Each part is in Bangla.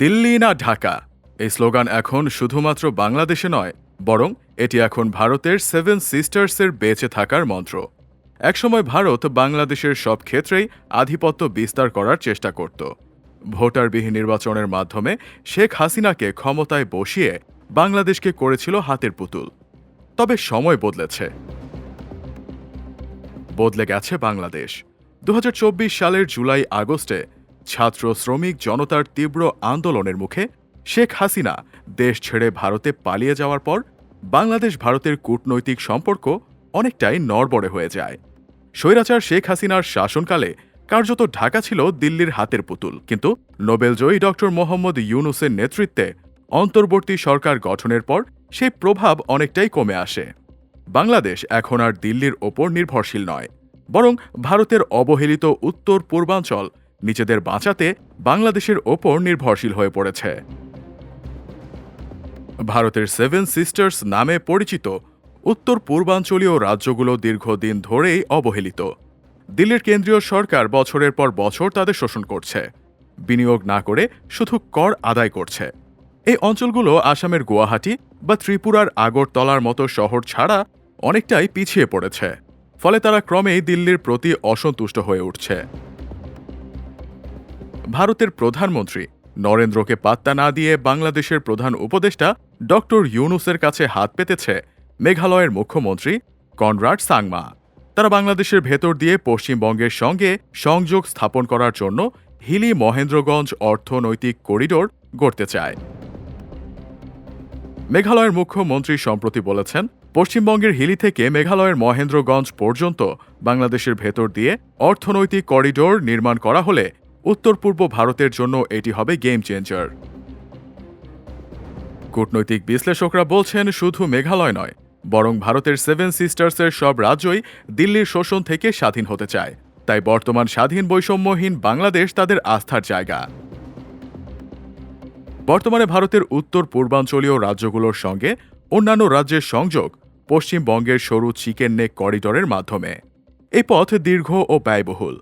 দিল্লি না ঢাকা? এই স্লোগান এখন শুধুমাত্র বাংলাদেশে নয়, বরং এটি এখন ভারতের সেভেন সিস্টার্সের বেঁচে থাকার মন্ত্র। একসময় ভারত বাংলাদেশের সব ক্ষেত্রেই আধিপত্য বিস্তার করার চেষ্টা করত। ভোটারবিহীন নির্বাচনের মাধ্যমে শেখ হাসিনাকে ক্ষমতায় বসিয়ে বাংলাদেশকে করেছিল হাতের পুতুল। তবে সময় বদলেছে। বদলে গেছে বাংলাদেশ। দু হাজার চব্বিশ সালের জুলাই আগস্টে ছাত্র শ্রমিক জনতার তীব্র আন্দোলনের মুখে শেখ হাসিনা দেশ ছেড়ে ভারতে পালিয়ে যাওয়ার পর বাংলাদেশ ভারতের কূটনৈতিক সম্পর্ক অনেকটাই নড়বড়ে হয়ে যায়। স্বৈরাচার শেখ হাসিনার শাসনকালে কার্যত ঢাকা ছিল দিল্লির হাতের পুতুল। কিন্তু নোবেলজয়ী ডক্টর মোহাম্মদ ইউনুসের নেতৃত্বে অন্তর্বর্তী সরকার গঠনের পর সেই প্রভাব অনেকটাই কমে আসে। বাংলাদেশ এখন আর দিল্লির ওপর নির্ভরশীল নয়, বরং ভারতের অবহেলিত উত্তর পূর্বাঞ্চল নিজেদের বাঁচাতে বাংলাদেশের ওপর নির্ভরশীল হয়ে পড়েছে। ভারতের সেভেন সিস্টার্স নামে পরিচিত উত্তর পূর্বাঞ্চলীয় রাজ্যগুলো দীর্ঘদিন ধরেই অবহেলিত। দিল্লির কেন্দ্রীয় সরকার বছরের পর বছর তাদের শোষণ করছে। বিনিয়োগ না করে শুধু কর আদায় করছে। এই অঞ্চলগুলো আসামের গুয়াহাটি বা ত্রিপুরার আগরতলার মতো শহর ছাড়া অনেকটাই পিছিয়ে পড়েছে। ফলে তারা ক্রমেই দিল্লির প্রতি অসন্তুষ্ট হয়ে উঠছে। ভারতের প্রধানমন্ত্রী। নরেন্দ্রকে পাত্তা না দিয়ে বাংলাদেশের প্রধান উপদেষ্টা ডক্টর ইউনুসের কাছে হাত পেতেছে মেঘালয়ের মুখ্যমন্ত্রী কনরাড সাংমা। তারা বাংলাদেশের ভেতর দিয়ে পশ্চিমবঙ্গের সঙ্গে সংযোগ স্থাপন করার জন্য হিলি মহেন্দ্রগঞ্জ অর্থনৈতিক করিডোর গড়তে চায়। মেঘালয়ের মুখ্যমন্ত্রী সম্প্রতি বলেছেন, পশ্চিমবঙ্গের হিলি থেকে মেঘালয়ের মহেন্দ্রগঞ্জ পর্যন্ত বাংলাদেশের ভেতর দিয়ে অর্থনৈতিক করিডোর নির্মাণ করা হলে উত্তর পূর্ব ভারতের জন্য এটি হবে গেম চেঞ্জার কূটনৈতিক বিশ্লেষকরা বলছেন, শুধু মেঘালয় নয়, বরং ভারতের সেভেন সিস্টার্সের সব রাজ্যই দিল্লির শোষণ থেকে স্বাধীন হতে চায়। তাই বর্তমান স্বাধীন বৈষম্যহীন বাংলাদেশ তাদের আস্থার জায়গা। বর্তমানে ভারতের উত্তর পূর্বাঞ্চলীয় রাজ্যগুলোর সঙ্গে অন্যান্য রাজ্যের সংযোগ পশ্চিমবঙ্গের সরু চিকেন নেক করিডোরের মাধ্যমে। এই পথ দীর্ঘ ও ব্যয়বহুল।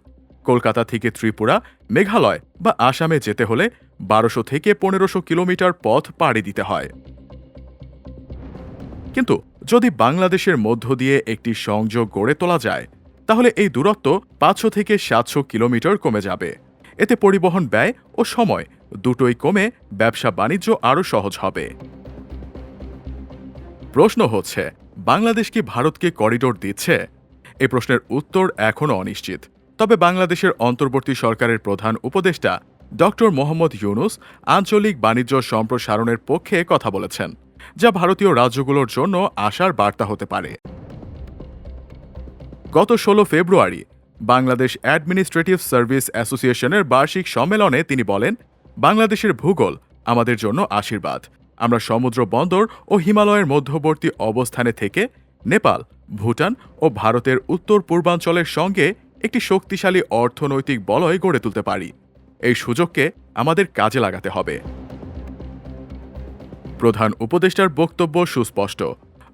কলকাতা থেকে ত্রিপুরা, মেঘালয় বা আসামে যেতে হলে বারোশো থেকে পনেরোশো কিলোমিটার পথ পাড়ি দিতে হয়। কিন্তু যদি বাংলাদেশের মধ্য দিয়ে একটি সংযোগ গড়ে তোলা যায়, তাহলে এই দূরত্ব পাঁচশো থেকে সাতশো কিলোমিটার কমে যাবে। এতে পরিবহন ব্যয় ও সময় দুটোই কমে ব্যবসা বাণিজ্য আরও সহজ হবে। প্রশ্ন হচ্ছে, বাংলাদেশ কি ভারতকে করিডোর দিচ্ছে? এই প্রশ্নের উত্তর এখনও অনিশ্চিত। তবে বাংলাদেশের অন্তর্বর্তী সরকারের প্রধান উপদেষ্টা ডক্টর মোহাম্মদ ইউনুস আঞ্চলিক বাণিজ্য সম্প্রসারণের পক্ষে কথা বলেছেন, যা ভারতীয় রাজ্যগুলোর জন্য আশার বার্তা হতে পারে। গত ষোলো ফেব্রুয়ারি বাংলাদেশ অ্যাডমিনিস্ট্রেটিভ সার্ভিস অ্যাসোসিয়েশনের বার্ষিক সম্মেলনে তিনি বলেন, বাংলাদেশের ভূগোল আমাদের জন্য আশীর্বাদ। আমরা সমুদ্র বন্দর ও হিমালয়ের মধ্যবর্তী অবস্থানে থেকে নেপাল, ভুটান ও ভারতের উত্তর পূর্বাঞ্চলের সঙ্গে একটি শক্তিশালী অর্থনৈতিক বলয় গড়ে তুলতে পারি। এই সুযোগকে আমাদের কাজে লাগাতে হবে। প্রধান উপদেষ্টার বক্তব্য সুস্পষ্ট।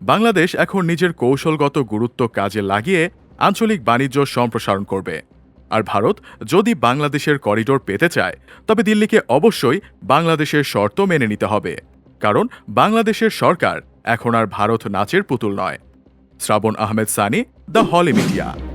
বাংলাদেশ এখন নিজের কৌশলগত গুরুত্ব কাজে লাগিয়ে আঞ্চলিক বাণিজ্য সম্প্রসারণ করবে। আর ভারত যদি বাংলাদেশের করিডোর পেতে চায়, তবে দিল্লিকে অবশ্যই বাংলাদেশের শর্ত মেনে নিতে হবে। কারণ বাংলাদেশের সরকার এখন আর ভারত নাচের পুতুল নয়। Shrabon Ahmed Sunny, the holy media